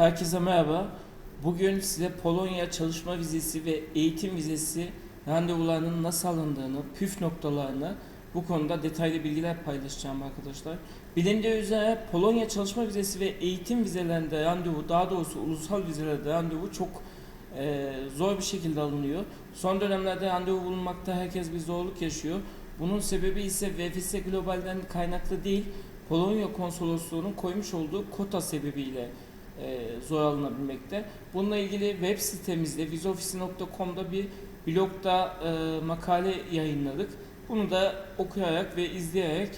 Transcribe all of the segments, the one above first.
Herkese merhaba. Bugün size Polonya çalışma vizesi ve eğitim vizesi randevularının nasıl alındığını, püf noktalarını bu konuda detaylı bilgiler paylaşacağım arkadaşlar. Bilindiği üzere Polonya çalışma vizesi ve eğitim vizelerinde randevu, daha doğrusu ulusal vizelerde randevu çok e, zor bir şekilde alınıyor. Son dönemlerde randevu bulunmakta herkes bir zorluk yaşıyor. Bunun sebebi ise VFS Global'den kaynaklı değil, Polonya konsolosluğunun koymuş olduğu kota sebebiyle e, zor alınabilmekte. Bununla ilgili web sitemizde vizofisi.com'da bir blogda e, makale yayınladık. Bunu da okuyarak ve izleyerek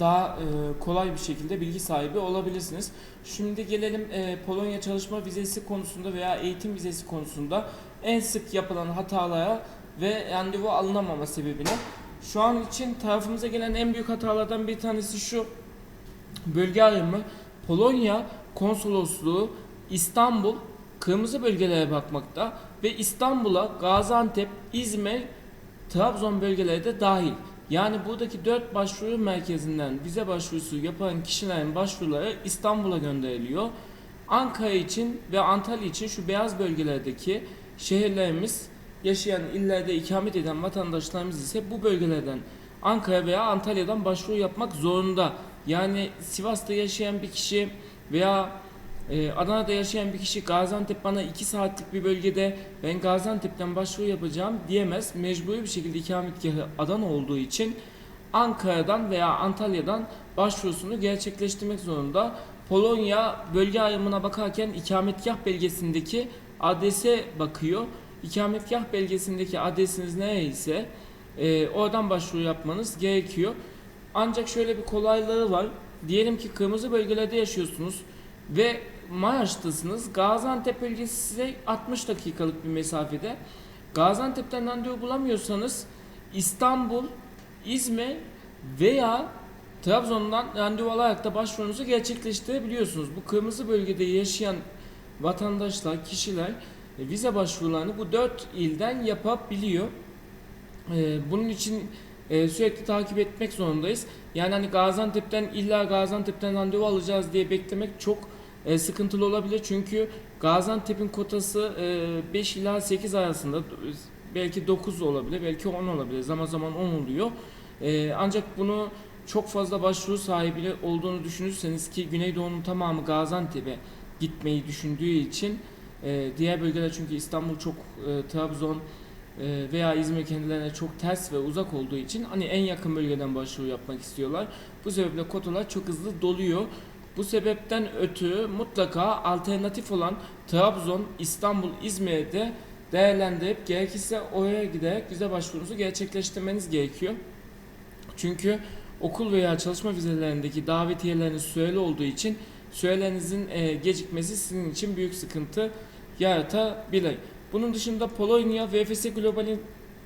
daha e, kolay bir şekilde bilgi sahibi olabilirsiniz. Şimdi gelelim e, Polonya çalışma vizesi konusunda veya eğitim vizesi konusunda en sık yapılan hatalara ve randevu alınamama sebebine. Şu an için tarafımıza gelen en büyük hatalardan bir tanesi şu. Bölge ayrımı Polonya konsolosluğu İstanbul kırmızı bölgelere bakmakta ve İstanbul'a Gaziantep, İzmir, Trabzon bölgeleri de dahil. Yani buradaki 4 başvuru merkezinden vize başvurusu yapan kişilerin başvuruları İstanbul'a gönderiliyor. Ankara için ve Antalya için şu beyaz bölgelerdeki şehirlerimiz yaşayan illerde ikamet eden vatandaşlarımız ise bu bölgelerden Ankara veya Antalya'dan başvuru yapmak zorunda. Yani Sivas'ta yaşayan bir kişi veya e, Adana'da yaşayan bir kişi Gaziantep bana 2 saatlik bir bölgede ben Gaziantep'ten başvuru yapacağım diyemez. Mecburi bir şekilde ikametgahı Adana olduğu için Ankara'dan veya Antalya'dan başvurusunu gerçekleştirmek zorunda. Polonya bölge ayrımına bakarken ikametgah belgesindeki adrese bakıyor. İkametgah belgesindeki adresiniz neyse e, oradan başvuru yapmanız gerekiyor. Ancak şöyle bir kolaylığı var. Diyelim ki kırmızı bölgelerde yaşıyorsunuz ve Maraş'tasınız. Gaziantep bölgesi size 60 dakikalık bir mesafede. Gaziantep'ten randevu bulamıyorsanız İstanbul, İzmir veya Trabzon'dan randevu alarak da başvurunuzu gerçekleştirebiliyorsunuz. Bu kırmızı bölgede yaşayan vatandaşlar, kişiler e, vize başvurularını bu dört ilden yapabiliyor. E, Bunun için e, sürekli takip etmek zorundayız. Yani hani Gaziantep'ten illa Gaziantep'ten randevu alacağız diye beklemek çok e, sıkıntılı olabilir. Çünkü Gaziantep'in kotası e, 5 ila 8 arasında belki 9 olabilir, belki 10 olabilir. Zaman zaman 10 oluyor. E, ancak bunu çok fazla başvuru sahibi olduğunu düşünürseniz ki Güneydoğu'nun tamamı Gaziantep'e gitmeyi düşündüğü için e, diğer bölgeler çünkü İstanbul çok e, Trabzon veya İzmir kendilerine çok ters ve uzak olduğu için hani en yakın bölgeden başvuru yapmak istiyorlar. Bu sebeple kotalar çok hızlı doluyor. Bu sebepten ötürü mutlaka alternatif olan Trabzon, İstanbul, İzmir'de değerlendirip gerekirse oraya giderek vize başvurunuzu gerçekleştirmeniz gerekiyor. Çünkü okul veya çalışma vizelerindeki davetiyeleriniz süreli olduğu için sürelerinizin e, gecikmesi sizin için büyük sıkıntı yaratabilir. Bunun dışında Polonya VFS Global'in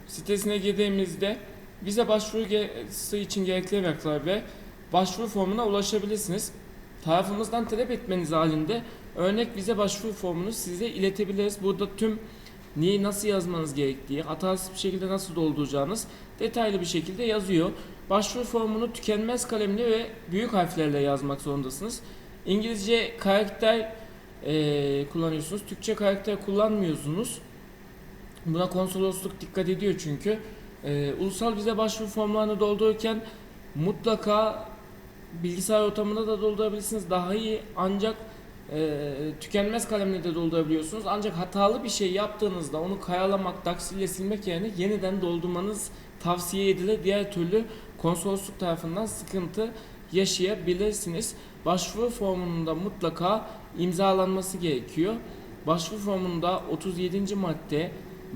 sitesine girdiğimizde vize başvurusu için gerekli evraklar ve başvuru formuna ulaşabilirsiniz. Tarafımızdan talep etmeniz halinde örnek vize başvuru formunu size iletebiliriz. Burada tüm neyi nasıl yazmanız gerektiği, hatasız bir şekilde nasıl dolduracağınız detaylı bir şekilde yazıyor. Başvuru formunu tükenmez kalemle ve büyük harflerle yazmak zorundasınız. İngilizce karakter e, kullanıyorsunuz. Türkçe karakter kullanmıyorsunuz. Buna konsolosluk dikkat ediyor çünkü. E, ulusal vize başvuru formlarını doldururken mutlaka bilgisayar ortamında da doldurabilirsiniz. Daha iyi ancak e, tükenmez kalemle de doldurabiliyorsunuz. Ancak hatalı bir şey yaptığınızda onu kayalamak, taksirle silmek yerine yeniden doldurmanız tavsiye edilir. Diğer türlü konsolosluk tarafından sıkıntı yaşayabilirsiniz. Başvuru formununda mutlaka imzalanması gerekiyor. Başvuru formunda 37. madde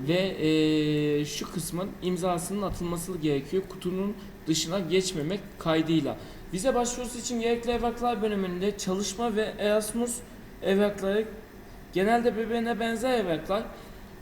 ve e, şu kısmın imzasının atılması gerekiyor. Kutunun dışına geçmemek kaydıyla. Vize başvurusu için gerekli evraklar bölümünde çalışma ve Erasmus evrakları genelde birbirine benzer evraklar.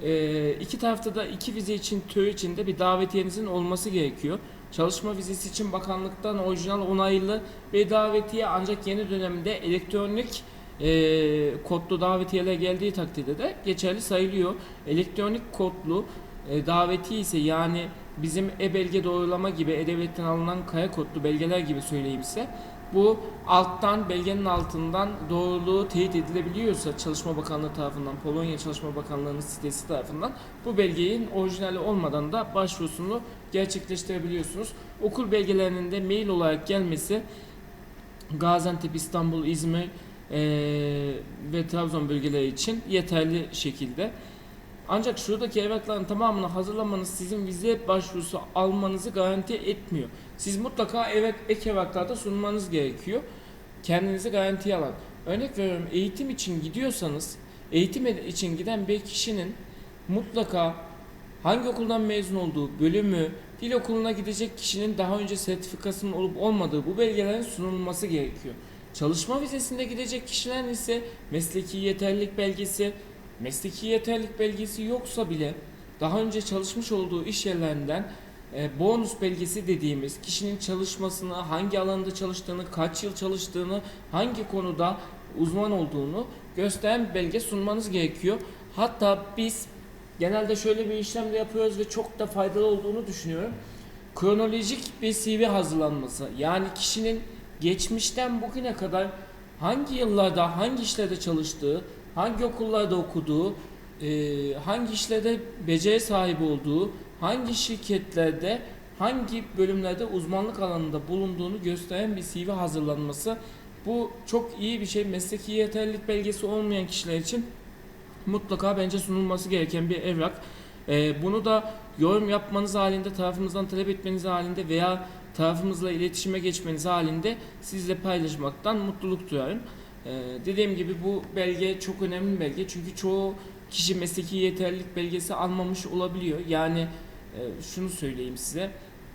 E, iki tarafta da iki vize için tür içinde bir davetiyenizin olması gerekiyor. Çalışma vizesi için bakanlıktan orijinal onaylı bir davetiye ancak yeni dönemde elektronik e, kodlu davetiyeler geldiği takdirde de geçerli sayılıyor. Elektronik kodlu e, davetiye ise yani bizim e-belge doğrulama gibi e-devletten alınan kaya kodlu belgeler gibi söyleyeyim size. bu alttan belgenin altından doğruluğu teyit edilebiliyorsa Çalışma Bakanlığı tarafından Polonya Çalışma Bakanlığı'nın sitesi tarafından bu belgenin orijinali olmadan da başvurusunu gerçekleştirebiliyorsunuz. Okul belgelerinin de mail olarak gelmesi Gaziantep, İstanbul, İzmir eee, ve Trabzon bölgeleri için yeterli şekilde. Ancak şuradaki evrakların tamamını hazırlamanız sizin vize başvurusu almanızı garanti etmiyor. Siz mutlaka evet ek evraklarda sunmanız gerekiyor. Kendinizi garantiye alan. Örnek veriyorum eğitim için gidiyorsanız eğitim için giden bir kişinin mutlaka hangi okuldan mezun olduğu, bölümü, dil okuluna gidecek kişinin daha önce sertifikasının olup olmadığı bu belgelerin sunulması gerekiyor. Çalışma vizesinde gidecek kişilerin ise mesleki yeterlilik belgesi, mesleki yeterlilik belgesi yoksa bile daha önce çalışmış olduğu iş yerlerinden e, bonus belgesi dediğimiz kişinin çalışmasını, hangi alanda çalıştığını, kaç yıl çalıştığını, hangi konuda uzman olduğunu gösteren belge sunmanız gerekiyor. Hatta biz genelde şöyle bir işlem de yapıyoruz ve çok da faydalı olduğunu düşünüyorum. Kronolojik bir CV hazırlanması. Yani kişinin geçmişten bugüne kadar hangi yıllarda hangi işlerde çalıştığı, hangi okullarda okuduğu, e, hangi işlerde beceri sahibi olduğu, hangi şirketlerde, hangi bölümlerde uzmanlık alanında bulunduğunu gösteren bir CV hazırlanması. Bu çok iyi bir şey. Mesleki yeterlilik belgesi olmayan kişiler için mutlaka bence sunulması gereken bir evrak. E, bunu da yorum yapmanız halinde, tarafımızdan talep etmeniz halinde veya tarafımızla iletişime geçmeniz halinde sizle paylaşmaktan mutluluk duyarım. Ee, dediğim gibi bu belge çok önemli bir belge çünkü çoğu kişi mesleki yeterlilik belgesi almamış olabiliyor. Yani e, şunu söyleyeyim size.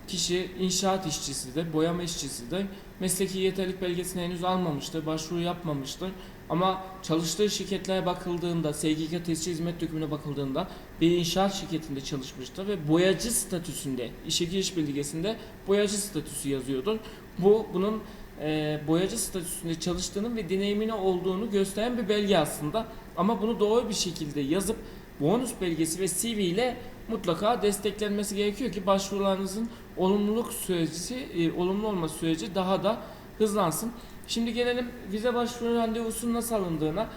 Kişi inşaat işçisidir, boyama işçisidir. Mesleki yeterlilik belgesini henüz almamıştır, başvuru yapmamıştır. Ama çalıştığı şirketlere bakıldığında, SGK tescil hizmet dökümüne bakıldığında bir inşaat şirketinde çalışmıştır ve boyacı statüsünde, işe giriş bildirgesinde boyacı statüsü yazıyordur. Bu bunun e, boyacı statüsünde çalıştığının ve deneyimine olduğunu gösteren bir belge aslında. Ama bunu doğru bir şekilde yazıp bonus belgesi ve CV ile mutlaka desteklenmesi gerekiyor ki başvurularınızın olumluluk süreci, e, olumlu olma süreci daha da hızlansın. Şimdi gelelim vize başvuru randevusunun nasıl alındığına.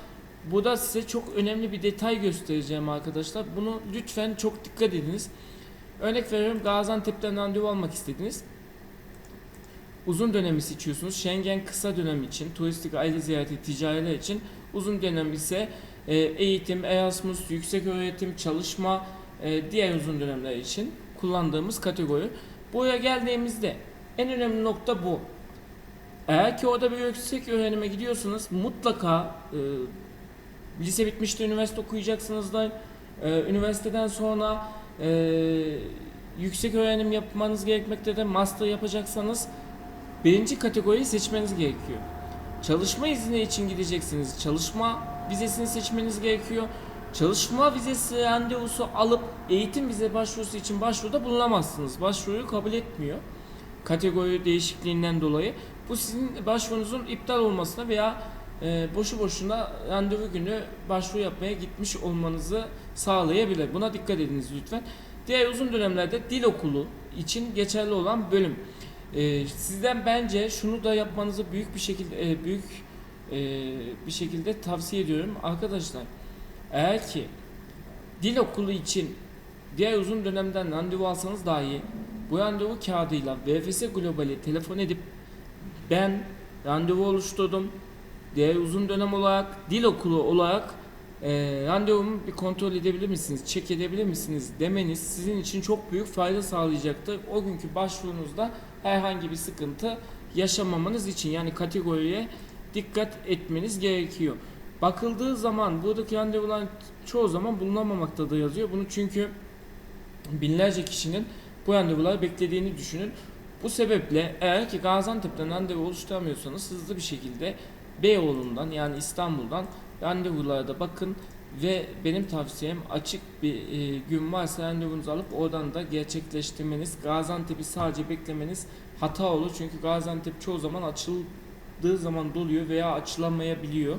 Burada size çok önemli bir detay göstereceğim arkadaşlar. Bunu lütfen çok dikkat ediniz. Örnek veriyorum Gaziantep'ten randevu almak istediniz. Uzun dönemi seçiyorsunuz. Schengen kısa dönem için, turistik aile ziyareti, ticariler için. Uzun dönem ise e, eğitim, Erasmus, yüksek öğretim, çalışma, e, diğer uzun dönemler için kullandığımız kategori. Buraya geldiğimizde en önemli nokta bu. Eğer ki orada bir yüksek öğrenime gidiyorsanız mutlaka e, lise bitmişte üniversite okuyacaksınız da e, üniversiteden sonra e, yüksek öğrenim yapmanız gerekmekte de master yapacaksanız birinci kategoriyi seçmeniz gerekiyor. Çalışma izni için gideceksiniz. Çalışma vizesini seçmeniz gerekiyor. Çalışma vizesi randevusu alıp eğitim vize başvurusu için başvuruda bulunamazsınız. Başvuruyu kabul etmiyor. Kategori değişikliğinden dolayı. Bu sizin başvurunuzun iptal olmasına veya e, boşu boşuna randevu günü başvuru yapmaya gitmiş olmanızı sağlayabilir. Buna dikkat ediniz lütfen. Diğer uzun dönemlerde dil okulu için geçerli olan bölüm. E, sizden bence şunu da yapmanızı büyük bir şekilde e, büyük e, bir şekilde tavsiye ediyorum arkadaşlar. Eğer ki dil okulu için diğer uzun dönemden randevu alsanız dahi bu randevu kağıdıyla VFS Global'e telefon edip ben randevu oluşturdum. Diğer uzun dönem olarak dil okulu olarak e, randevumu bir kontrol edebilir misiniz, çek edebilir misiniz demeniz sizin için çok büyük fayda sağlayacaktır. O günkü başvurunuzda herhangi bir sıkıntı yaşamamanız için yani kategoriye dikkat etmeniz gerekiyor. Bakıldığı zaman buradaki randevular çoğu zaman bulunamamaktadır yazıyor. Bunu çünkü binlerce kişinin bu randevuları beklediğini düşünün. Bu sebeple eğer ki Gaziantep'ten randevu oluşturamıyorsanız hızlı bir şekilde Beyoğlu'ndan yani İstanbul'dan randevulara da bakın ve benim tavsiyem açık bir e, gün varsa randevunuzu alıp oradan da gerçekleştirmeniz. Gaziantep'i sadece beklemeniz hata olur. Çünkü Gaziantep çoğu zaman açıldığı zaman doluyor veya açılamayabiliyor.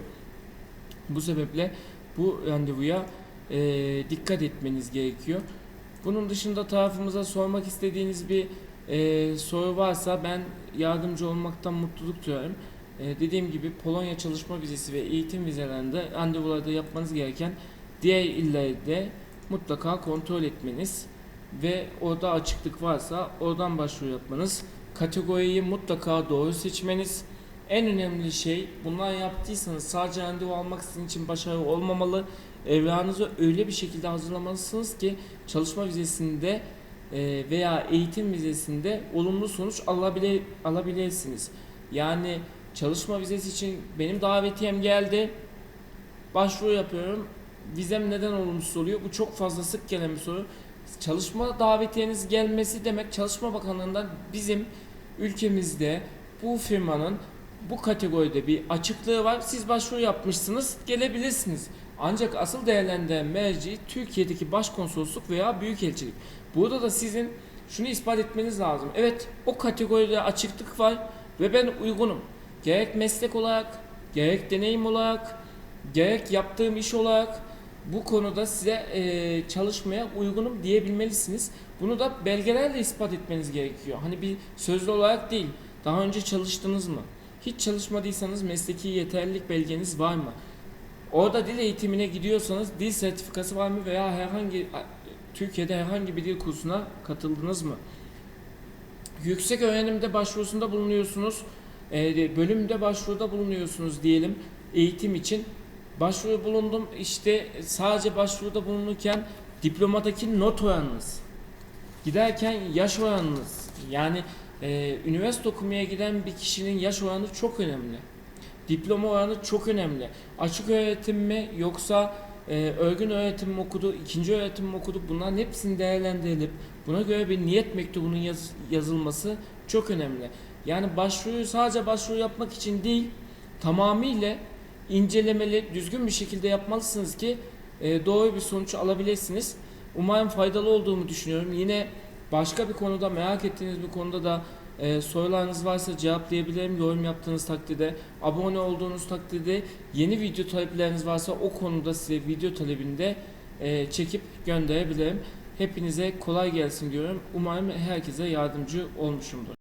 Bu sebeple bu randevuya e, dikkat etmeniz gerekiyor. Bunun dışında tarafımıza sormak istediğiniz bir Ee, soru varsa ben yardımcı olmaktan mutluluk duyarım. Ee, dediğim gibi Polonya çalışma vizesi ve eğitim vizelerinde randevularda yapmanız gereken diğer illerde mutlaka kontrol etmeniz ve orada açıklık varsa oradan başvuru yapmanız. Kategoriyi mutlaka doğru seçmeniz. En önemli şey bunlar yaptıysanız sadece randevu almak sizin için başarı olmamalı. Evranızı öyle bir şekilde hazırlamalısınız ki çalışma vizesinde e, veya eğitim vizesinde olumlu sonuç alabile, alabilirsiniz. Yani çalışma vizesi için benim davetiyem geldi. Başvuru yapıyorum. Vizem neden olumsuz oluyor? Bu çok fazla sık gelen bir soru. Çalışma davetiyeniz gelmesi demek Çalışma Bakanlığı'ndan bizim ülkemizde bu firmanın bu kategoride bir açıklığı var. Siz başvuru yapmışsınız, gelebilirsiniz. Ancak asıl değerlendiren merci Türkiye'deki başkonsolosluk veya büyükelçilik. Burada da sizin şunu ispat etmeniz lazım. Evet, o kategoride açıklık var ve ben uygunum. Gerek meslek olarak, gerek deneyim olarak, gerek yaptığım iş olarak bu konuda size e, çalışmaya uygunum diyebilmelisiniz. Bunu da belgelerle ispat etmeniz gerekiyor. Hani bir sözlü olarak değil. Daha önce çalıştınız mı? Hiç çalışmadıysanız mesleki yeterlilik belgeniz var mı? Orada dil eğitimine gidiyorsanız dil sertifikası var mı veya herhangi Türkiye'de herhangi bir dil kursuna katıldınız mı? Yüksek öğrenimde başvurusunda bulunuyorsunuz. e, bölümde başvuruda bulunuyorsunuz diyelim eğitim için. Başvuru bulundum. İşte sadece başvuruda bulunurken diplomadaki not oranınız, giderken yaş oranınız, yani e, üniversite okumaya giden bir kişinin yaş oranı çok önemli. Diploma oranı çok önemli. Açık öğretim mi yoksa e, örgün öğretim mi okudu, ikinci öğretim mi okudu bunların hepsini değerlendirilip buna göre bir niyet mektubunun yaz- yazılması çok önemli. Yani başvuruyu sadece başvuru yapmak için değil tamamıyla incelemeli, düzgün bir şekilde yapmalısınız ki e, doğru bir sonuç alabilirsiniz. Umarım faydalı olduğumu düşünüyorum. Yine başka bir konuda merak ettiğiniz bir konuda da e, sorularınız varsa cevaplayabilirim. Yorum yaptığınız takdirde, abone olduğunuz takdirde, yeni video talepleriniz varsa o konuda size video talebinde e, çekip gönderebilirim. Hepinize kolay gelsin diyorum. Umarım herkese yardımcı olmuşumdur.